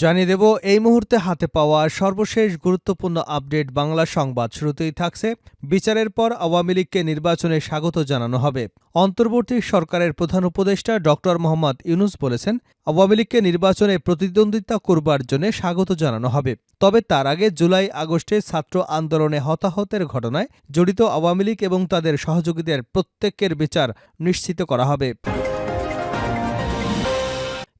জানিয়ে দেব, এই মুহূর্তে হাতে পাওয়া সর্বশেষ গুরুত্বপূর্ণ আপডেট বাংলা সংবাদ শুরুতেই থাকছে। বিচারের পর আওয়ামী লীগকে নির্বাচনে স্বাগত জানানো হবে। অন্তর্বর্তী সরকারের প্রধান উপদেষ্টা ড. মোহাম্মদ ইউনুস বলেছেন, আওয়ামী লীগকে নির্বাচনে প্রতিদ্বন্দ্বিতা করবার জন্য স্বাগত জানানো হবে। তবে তার আগে জুলাই, আগস্টে ছাত্র আন্দোলনে হতাহতের ঘটনায় জড়িত আওয়ামী লীগ এবং তাদের সহযোগীদের প্রত্যেকের বিচার নিশ্চিত করা হবে।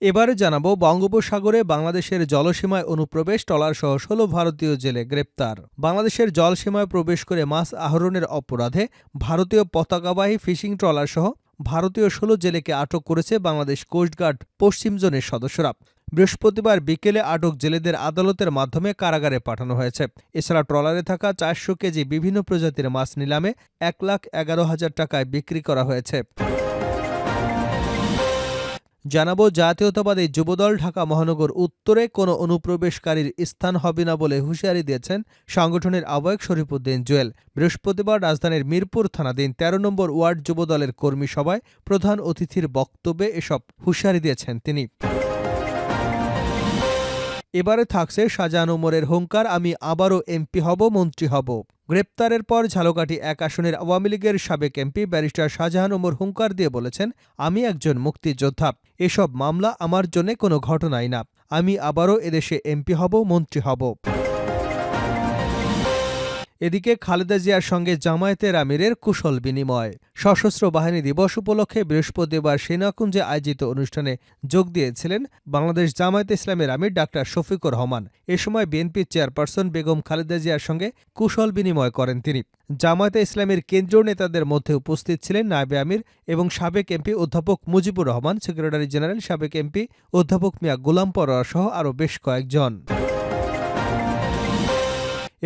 এবারে জানাব বঙ্গোপসাগরে বাংলাদেশের জলসীমায় অনুপ্রবেশ, ট্রলারসহ ষোলো ভারতীয় জেলে গ্রেপ্তার। বাংলাদেশের জলসীমায় প্রবেশ করে মাছ আহরণের অপরাধে ভারতীয় পতাকাবাহী ফিশিং ট্রলারসহ ভারতীয় ষোলো জেলেকে আটক করেছে বাংলাদেশ কোস্টগার্ড পশ্চিম জোনের সদস্যরা। বৃহস্পতিবার বিকেলে আটক জেলেদের আদালতের মাধ্যমে কারাগারে পাঠানো হয়েছে। এছাড়া ট্রলারে থাকা চারশো কেজি বিভিন্ন প্রজাতির মাছ নিলামে এক লাখ এগারো হাজার টাকায় বিক্রি করা হয়েছে। জানাব, জাতীয়তাবাদী যুবদল ঢাকা মহানগর উত্তরে কোনো অনুপ্রবেশকারীর স্থান হবে না বলে হুঁশিয়ারি দিয়েছেন সংগঠনের আহ্বায়ক শরীফুদ্দিন জুয়েল। বৃহস্পতিবার রাজধানীর মিরপুর থানাধীন তেরো নম্বর ওয়ার্ড যুবদলের কর্মী সভায় প্রধান অতিথির বক্তব্যে এসব হুঁশিয়ারি দিয়েছেন তিনি। এবারে থাকছে শাহজাহান ওমরের হুঙ্কার, আমি আবারও এমপি হব, মন্ত্রী হব। গ্রেপ্তারের পর ঝালকাঠি এক আসনের আওয়ামী লীগের সাবেক এমপি ব্যারিস্টার শাহজাহান ওমর হুঙ্কার দিয়ে বলেছেন, আমি একজন মুক্তিযোদ্ধা, এসব মামলা আমার জন্য কোনো ঘটনাই না। আমি আবারও এদেশে এমপি হব, মন্ত্রী হব। এদিকে খালেদা জিয়ার সঙ্গে জামায়াতের আমিরের কুশল বিনিময়। সশস্ত্র বাহিনী দিবস উপলক্ষে বৃহস্পতিবার সেনাকুঞ্জে আয়োজিত অনুষ্ঠানে যোগ দিয়েছিলেন বাংলাদেশ জামায়াত ইসলামের আমির ডাক্তার শফিকুর রহমান। এ সময় বিএনপির চেয়ারপারসন বেগম খালেদা জিয়ার সঙ্গে কুশল বিনিময় করেন তিনি। জামায়াতে ইসলামের কেন্দ্রীয় নেতাদের মধ্যে উপস্থিত ছিলেন নায়েবে আমির এবং সাবেক এমপি অধ্যাপক মুজিবুর রহমান, সেক্রেটারি জেনারেল সাবেক এমপি অধ্যাপক মিয়া গোলাম পরোয়া সহ আরও বেশ কয়েকজন।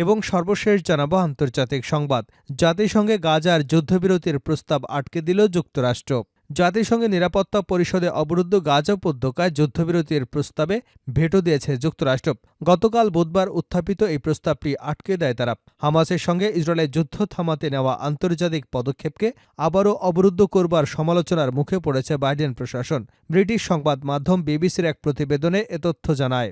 এবং সর্বশেষ জানাব আন্তর্জাতিক সংবাদ। জাতিসংঘে গাজার যুদ্ধবিরতির প্রস্তাব আটকে দিল যুক্তরাষ্ট্র। জাতিসংঘে নিরাপত্তা পরিষদে অবরুদ্ধ গাজা উপত্যকায় যুদ্ধবিরতির প্রস্তাবে ভেটো দিয়েছে যুক্তরাষ্ট্র। গতকাল বুধবার উত্থাপিত এই প্রস্তাবটি আটকে দেয় তারা। হামাসের সঙ্গে ইসরায়েলের যুদ্ধ থামাতে নেওয়া আন্তর্জাতিক পদক্ষেপকে আবারও অবরুদ্ধ করবার সমালোচনার মুখে পড়েছে বাইডেন প্রশাসন। ব্রিটিশ সংবাদ মাধ্যম বিবিসির এক প্রতিবেদনে এ তথ্য জানায়।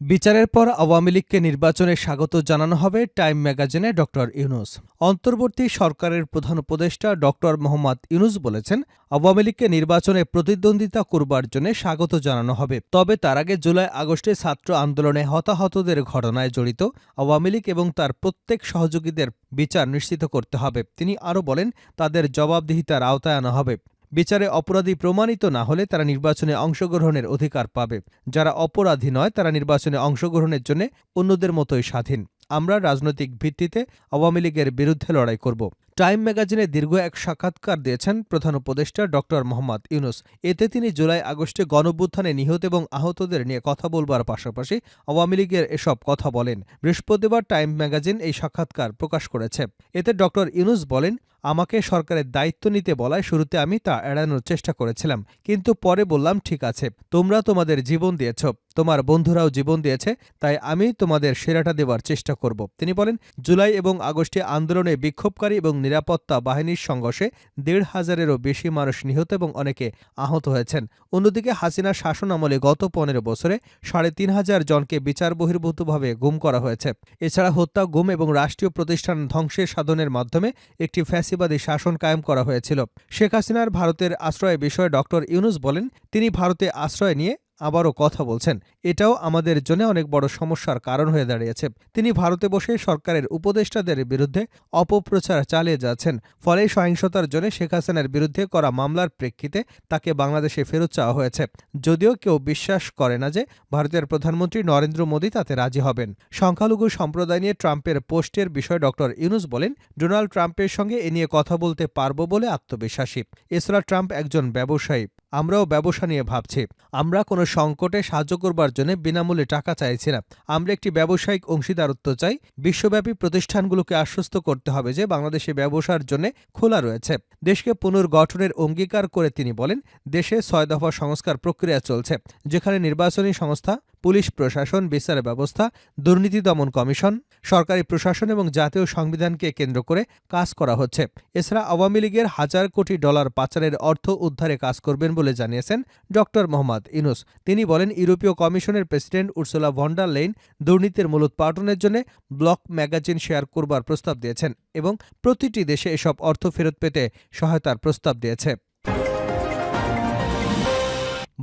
বিচারের পর আওয়ামী লীগকে নির্বাচনে স্বাগত জানানো হবে টাইম ম্যাগাজিনে ড ইউনুস। অন্তর্বর্তী সরকারের প্রধান উপদেষ্টা ড মোহাম্মদ ইউনুস বলেছেন, আওয়ামী লীগকে নির্বাচনে প্রতিদ্বন্দ্বিতা করবার জন্য স্বাগত জানানো হবে। তবে তার আগে জুলাই আগস্টে ছাত্র আন্দোলনে হতাহতদের ঘটনায় জড়িত আওয়ামী লীগ এবং তার প্রত্যেক সহযোগীদের বিচার নিশ্চিত করতে হবে। তিনি আরও বলেন, তাদের জবাবদিহিতার আওতায় আনা হবে। বিচারে অপরাধী প্রমাণিত না হলে তারা নির্বাচনে অংশগ্রহণের অধিকার পাবে। যারা অপরাধী নয়, তারা নির্বাচনে অংশগ্রহণের জন্য অন্যদের মতোই স্বাধীন। আমরা রাজনৈতিক ভিত্তিতে আওয়ামী লীগের বিরুদ্ধে লড়াই করব। টাইম ম্যাগাজিনে দীর্ঘ এক সাক্ষাৎকার দিয়েছেন প্রধান উপদেষ্টা ড. মোহাম্মদ ইউনুস। এতে তিনি জুলাই আগস্টে গণভ্যুত্থানে নিহত এবং আহতদের নিয়ে কথা বলবার পাশাপাশি আওয়ামী লীগের এসব কথা বলেন। বৃহস্পতিবার টাইম ম্যাগাজিন এই সাক্ষাৎকার প্রকাশ করেছে। এতে ড. ইউনুস বলেন, আমাকে সরকারের দায়িত্ব নিতে বলায় শুরুতে আমি তা এড়ানোর চেষ্টা করেছিলাম। কিন্তু পরে বললাম, ঠিক আছে, তোমরা তোমাদের জীবন দিয়েছ, তোমার বন্ধুরাও জীবন দিয়েছে, তাই আমি তোমাদের সেরাটা দেওয়ার চেষ্টা করব। তিনি বলেন, জুলাই এবং আগস্টে আন্দোলনে বিক্ষোভকারী এবং নিরাপত্তা বাহিনীর সংঘর্ষে দেড় হাজারেরও বেশি মানুষ নিহত এবং অনেকে আহত হয়েছেন। অন্যদিকে হাসিনা শাসন আমলে গত পনেরো বছরে সাড়ে তিন হাজার জনকে বিচার বহির্ভূতভাবে গুম করা হয়েছে। এছাড়া হত্যা, গুম এবং রাষ্ট্রীয় প্রতিষ্ঠান ধ্বংসের সাধনের মাধ্যমে একটি ফ্যাসিবাদী শাসন কায়েম করা হয়েছিল। শেখ হাসিনার ভারতের আশ্রয় বিষয়ে ডক্টর ইউনুস বলেন, তিনি ভারতে আশ্রয় নিয়ে আবারও কথা বলছেন। এটাও আমাদের জন্য অনেক বড় সমস্যার কারণ হয়ে দাঁড়িয়েছে। তিনি ভারতে বসে সরকারের উপদেষ্টাদের বিরুদ্ধে অপপ্রচার চালিয়ে যাচ্ছেন। ফলে সহিংসতার জন্য শেখ হাসিনার বিরুদ্ধে করা মামলার প্রেক্ষিতে তাকে বাংলাদেশে ফেরত চাওয়া হয়েছে। যদিও কেউ বিশ্বাস করে না যে ভারতের প্রধানমন্ত্রী নরেন্দ্র মোদী তাতে রাজি হবেন। সংখ্যালঘু সম্প্রদায় নিয়ে ট্রাম্পের পোস্টের বিষয়ে ডক্টর ইউনুস বলেন, ডোনাল্ড ট্রাম্পের সঙ্গে এ নিয়ে কথা বলতে পারব বলে আত্মবিশ্বাসী। এছাড়া ট্রাম্প একজন ব্যবসায়ী। আমরাও ব্যবসা নিয়ে ভাবছি। আমরা কোনো সংকটে সাহায্য করবার জন্য বিনামূল্যে টাকা চাইছি না। আমরা একটি ব্যবসায়িক অংশীদারত্ব চাই। বিশ্বব্যাপী প্রতিষ্ঠানগুলোকে আশ্বস্ত করতে হবে যে বাংলাদেশে ব্যবসার জন্য খোলা রয়েছে। দেশকে পুনর্গঠনের অঙ্গীকার করে তিনি বলেন, দেশে ছয় দফা সংস্কার প্রক্রিয়া চলছে, যেখানে নির্বাচনী সংস্থা পুলিশ প্রশাসন, বিচার ব্যবস্থা, দুর্নীতি দমন কমিশন, সরকারি প্রশাসন এবং জাতীয় সংবিধানকে কেন্দ্র করে কাজ করা হচ্ছে। এছাড়া আওয়ামী লীগের হাজার কোটি ডলার পাচারের অর্থ উদ্ধারে কাজ করবেন বলে জানিয়েছেন ডক্টর মোহাম্মদ ইনুস তিনি বলেন, ইউরোপীয় কমিশনের প্রেসিডেন্ট উর্সুলা ভন্ডার লেইন দুর্নীতির মূলোৎপাটনের জন্য ব্লক ম্যাগাজিন শেয়ার করবার প্রস্তাব দিয়েছেন এবং প্রতিটি দেশে এসব অর্থ ফেরত পেতে সহায়তার প্রস্তাব দিয়েছে।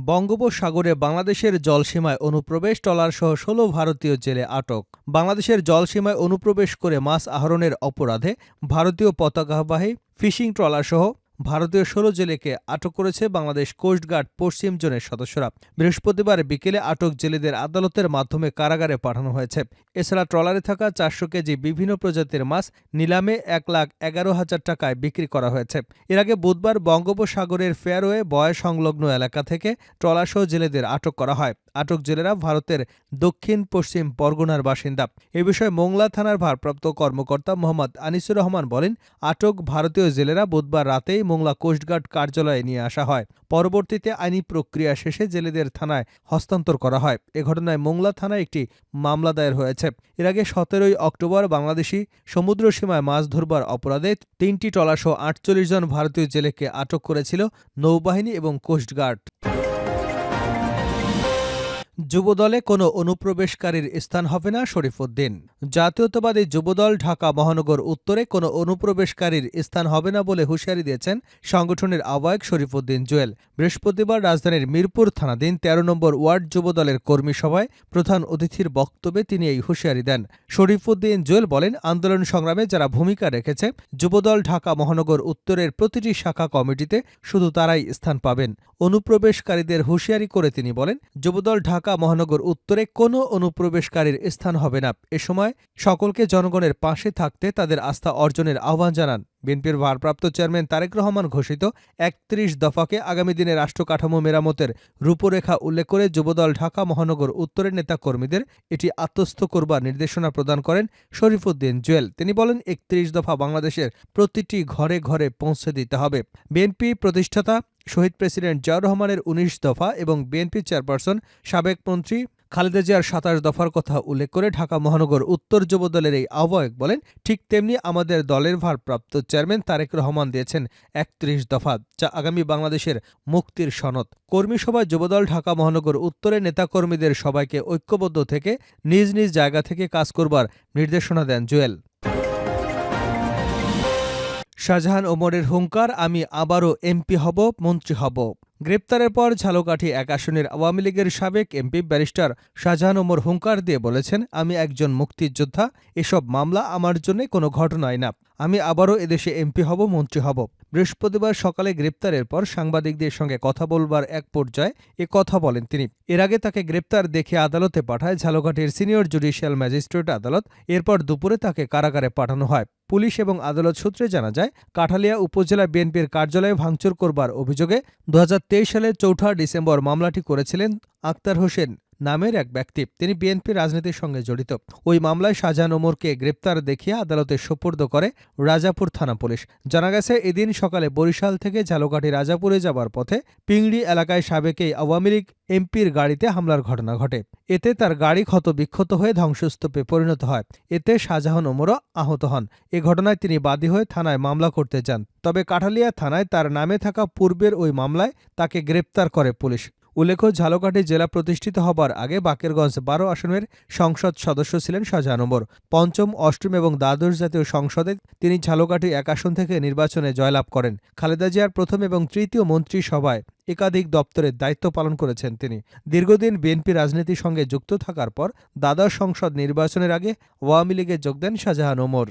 বঙ্গোপসাগরে বাংলাদেশের জলসীমায় অনুপ্রবেশ ট্রলারসহ ষোলো ভারতীয় জেলে আটক। বাংলাদেশের জলসীমায় অনুপ্রবেশ করে মাছ আহরণের অপরাধে ভারতীয় পতাকাবাহী ফিশিং ট্রলারসহ ভারতীয় ষোলো জেলেকে আটক করেছে বাংলাদেশ কোস্টগার্ড পশ্চিম জোনের সদস্যরা। বৃহস্পতিবার বিকেলে আটক জেলেদের আদালতের মাধ্যমে কারাগারে পাঠানো হয়েছে। এছাড়া ট্রলারে থাকা চারশো কেজি বিভিন্ন প্রজাতির মাছ নিলামে এক লাখ এগারো হাজার টাকায় বিক্রি করা হয়েছে। এর আগে বুধবার বঙ্গোপসাগরের ফেয়ারওয়ে বয় সংলগ্ন এলাকা থেকে ট্রলারসহ জেলেদের আটক করা হয়। আটক জেলেরা ভারতের দক্ষিণ পশ্চিম পরগনার বাসিন্দা। এ বিষয়ে মোংলা থানার ভারপ্রাপ্ত কর্মকর্তা মোহাম্মদ আনিসুর রহমান বলেন, আটক ভারতীয় জেলেরা বুধবার রাতেই মোংলা কোস্টগার্ড কার্যালয়ে নিয়ে আসা হয়। পরবর্তীতে আইনি প্রক্রিয়া শেষে জেলেদের থানায় হস্তান্তর করা হয়। এ ঘটনায় মোংলা থানায় একটি মামলা দায়ের হয়েছে। এর আগে সতেরোই অক্টোবর বাংলাদেশি সমুদ্র সীমায় মাছ ধরবার অপরাধে তিনটি ট্রলারসহ আটচল্লিশ জন ভারতীয় জেলেকে আটক করেছিল নৌবাহিনী এবং কোস্টগার্ড যুবদলে কোনো অনুপ্রবেশকারীর স্থান হবে না শরীফুদ্দিন জাতীয়তাবাদী যুবদল ঢাকা মহানগর উত্তরে কোনো অনুপ্রবেশকারীর স্থান হবে না বলে হুঁশিয়ারি দিয়েছেন সংগঠনের আহ্বায়ক শরীফুদ্দিন জুয়েল। বৃহস্পতিবার রাজধানীর মিরপুর থানাধীন তেরো নম্বর ওয়ার্ড যুবদলের কর্মী সভায় প্রধান অতিথির বক্তব্যে তিনি এই হুঁশিয়ারি দেন। শরীফুদ্দিন জুয়েল বলেন, আন্দোলন সংগ্রামে যারা ভূমিকা রেখেছে, যুবদল ঢাকা মহানগর উত্তরের প্রতিটি শাখা কমিটিতে শুধু তারাই স্থান পাবেন। অনুপ্রবেশকারীদের হুঁশিয়ারি করে তিনি বলেন, যুবদল ঢাকা মহানগর উত্তরে কোনো অনুপ্রবেশকারীর স্থান হবে না। এ সময় সকলকে জনগণের পাশে থাকতে তাদের আস্থা অর্জনের আহ্বান জানান। বিএনপির ভারপ্রাপ্ত চেয়ারম্যান তারেক রহমান ঘোষিত একত্রিশ দফাকে আগামী দিনে রাষ্ট্র কাঠামো মেরামতের রূপরেখা উল্লেখ করে যুবদল ঢাকা মহানগর উত্তরের নেতাকর্মীদের এটি আত্মস্থ করবার নির্দেশনা প্রদান করেন শরীফুদ্দিন জুয়েল। তিনি বলেন, একত্রিশ দফা বাংলাদেশের প্রতিটি ঘরে ঘরে পৌঁছে দিতে হবে। বিএনপি প্রতিষ্ঠাতা শহীদ প্রেসিডেন্ট জিয়াউর রহমানের উনিশ দফা এবং বিএনপি চেয়ারপারসন সাবেক মন্ত্রী খালেদা জিয়ার সাতাশ দফার কথা উল্লেখ করে ঢাকা মহানগর উত্তর যুবদলের এই আহ্বায়ক বলেন, ঠিক তেমনি আমাদের দলের ভারপ্রাপ্ত চেয়ারম্যান তারেক রহমান দিয়েছেন একত্রিশ দফা, যা আগামী বাংলাদেশের মুক্তির সনদ। কর্মী সভায় যুবদল ঢাকা মহানগর উত্তরের নেতাকর্মীদের সবাইকে ঐক্যবদ্ধ থেকে নিজ নিজ জায়গা থেকে কাজ করবার নির্দেশনা দেন জুয়েল। শাহজাহান ওমরের হুঙ্কার, আমি আবারও এমপি হব, মন্ত্রী হব। গ্রেপ্তারের পর ঝালকাঠি এক আসনের আওয়ামী লীগের সাবেক এমপি ব্যারিস্টার শাহজাহান ওমর হুঙ্কার দিয়ে বলেছেন, আমি একজন মুক্তিযোদ্ধা, এসব মামলা আমার জন্য কোনো ঘটনাই না। আমি আবারও এদেশে এমপি হব, মন্ত্রী হব। বৃহস্পতিবার সকালে গ্রেপ্তারের পর সাংবাদিকদের সঙ্গে কথা বলবার এক পর্যায়ে এ কথা বলেন তিনি। এর আগে তাকে গ্রেপ্তার দেখে আদালতে পাঠায় ঝালকাঠির সিনিয়র জুডিশিয়াল ম্যাজিস্ট্রেট আদালত। এরপর দুপুরে তাকে কারাগারে পাঠানো হয়। পুলিশ এবং আদালত সূত্রে জানা যায়, কাঠালিয়া উপজেলা বিএনপির কার্যালয়ে ভাঙচুর করবার অভিযোগে দু হাজার তেইশ সালে চৌঠা ডিসেম্বর মামলাটি করেছিলেন আক্তার হোসেন। নামের এক ব্যক্তি। তিনি বিএনপি রাজনীতির সঙ্গে জড়িত। ওই মামলায় শাহজাহান ওমরকে গ্রেপ্তার দেখিয়ে আদালতে সোপর্দ করে রাজাপুর থানা পুলিশ। জানা গেছে, এদিন সকালে বরিশাল থেকে ঝালকাঠি রাজাপুরে যাবার পথে পিংড়ি এলাকায় সাবেকেই আওয়ামী লীগ এমপির গাড়িতে হামলার ঘটনা ঘটে। এতে তার গাড়ি ক্ষত বিক্ষত হয়ে ধ্বংসস্তূপে পরিণত হয়। এতে শাহজাহান ওমরও আহত হন। এ ঘটনায় তিনি বাদী হয়ে থানায় মামলা করতে যান। তবে কাঠালিয়া থানায় তার নামে থাকা পূর্বের ওই মামলায় তাকে গ্রেপ্তার করে পুলিশ। উল্লেখ্য, ঝালকাঠি জেলা প্রতিষ্ঠিত হবার আগে বাকেরগঞ্জ বারো আসনের সংসদ সদস্য ছিলেন শাহজাহান পঞ্চম, অষ্টম এবং দ্বাদশ জাতীয় সংসদে তিনি ঝালকাঠি এক আসন থেকে নির্বাচনে জয়লাভ করেন। খালেদা জিয়ার প্রথম এবং তৃতীয় মন্ত্রিসভায় একাধিক দপ্তরের দায়িত্ব পালন করেছেন তিনি। দীর্ঘদিন বিএনপি রাজনীতির সঙ্গে যুক্ত থাকার পর দ্বাদশ সংসদ নির্বাচনের আগে আওয়ামী লীগে যোগ দেন শাহজাহান ওমর